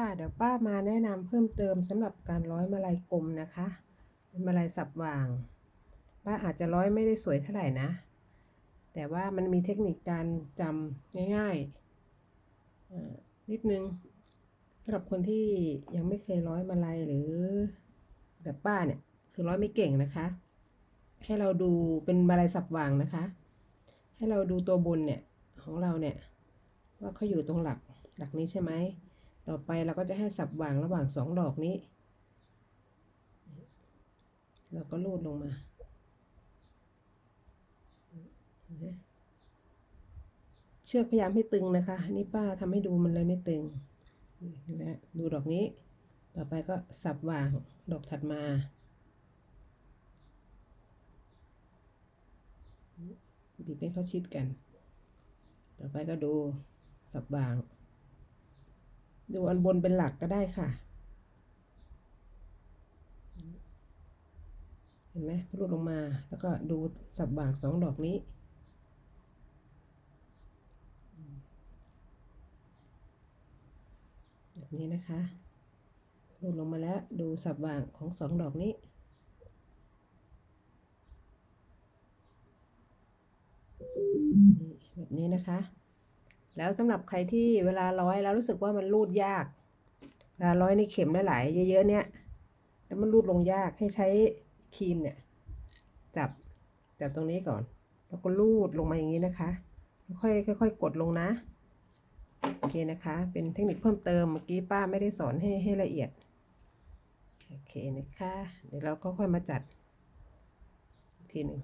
ค่ะเดี๋ยวป้ามาแนะนำเพิ่มเติมสำหรับการร้อยมาลัยกลมนะคะเป็นมาลัยสับวาง ป้าอาจจะร้อยไม่ได้สวยเท่าไหร่นะ แต่ว่ามันมีเทคนิคการจำง่ายๆนิดนึงสำหรับคนที่ยังไม่เคยร้อยมาลัยหรือแบบป้าเนี่ยคือร้อยไม่เก่งนะคะ ให้เราดูเป็นมาลัยสับวางนะคะ ให้เราดูตัวบนเนี่ยของเราเนี่ยว่าเขาอยู่ตรงหลักหลักนี้ใช่ไหม ต่อไปเราก็จะให้สับวางระหว่างสองดอกนี้ เราก็ลูดลงมาเชือกพยายามให้ตึงนะคะนี่ป้าทำให้ดูมันเลยไม่ตึงนะดูดอกนี้ ต่อไปก็สับวางดอกถัดมา บีบให้เขาชิดกัน ต่อไปก็ดูสับบาง ดูอันบนเป็นหลักก็ได้ค่ะ เห็นไหมรูดลงมาแล้วก็ดูสับบางสองดอกนี้แบบนี้นะคะรูดลงมาแล้วดูสับบางของสองดอกนี้แบบนี้นะคะ แล้วสำหรับใครที่เวลาร้อยแล้วรู้สึกว่ามันรูดยากเวลาร้อยในเข็มหลายๆเยอะๆเนี่ย แล้วมันรูดลงยากให้ใช้ครีมเนี่ย จับจับตรงนี้ก่อน แล้วก็รูดลงมาอย่างนี้นะคะ ค่อยๆค่อยๆกดลงนะโอเคนะคะ เป็นเทคนิคเพิ่มเติมเมื่อกี้ป้าไม่ได้สอนให้ให้ละเอียดโอเคนะคะ เดี๋ยวเราก็ค่อยมาจัดทีหนึ่ง